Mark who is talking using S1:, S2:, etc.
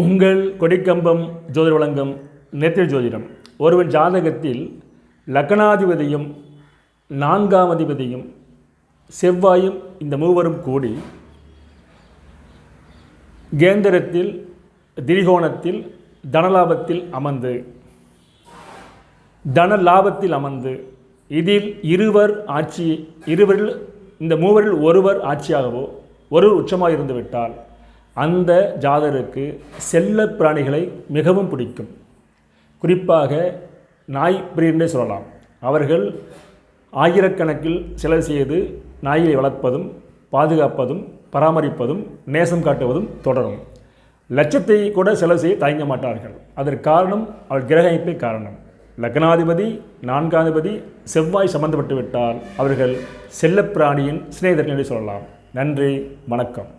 S1: உங்கள் கொடிக்கம்பம் ஜோதிட வழங்கும் நேத்திர ஜோதிடம். ஒருவன் ஜாதகத்தில் லக்னாதிபதியும் நான்காம் அதிபதியும் செவ்வாயும் இந்த மூவரும் கூடி கேந்திரத்தில் திரிகோணத்தில் தனலாபத்தில் அமர்ந்து தன லாபத்தில் அமர்ந்து இதில் இருவர் ஆட்சி இருவரில் இந்த மூவரில் ஒருவர் ஆட்சியாகவோ ஒருவர் உச்சமாக இருந்துவிட்டால் அந்த ஜாதகருக்கு செல்ல பிராணிகளை மிகவும் பிடிக்கும். குறிப்பாக நாய் பிரியன்றே சொல்லலாம். அவர்கள் ஆயிரக்கணக்கில் செலவு செய்து நாயை வளர்ப்பதும் பாதுகாப்பதும் பராமரிப்பதும் நேசம் காட்டுவதும் தொடரும். லட்சத்தை கூட செலவு செய்ய தயங்க மாட்டார்கள். அதற்கு காரணம் அவள் கிரக அமைப்பே காரணம். லக்னாதிபதி நான்காதிபதி செவ்வாய் சம்பந்தப்பட்டு விட்டால் அவர்கள் செல்லப்பிராணியின் சிநேகிதர்கள் என்று சொல்லலாம். நன்றி வணக்கம்.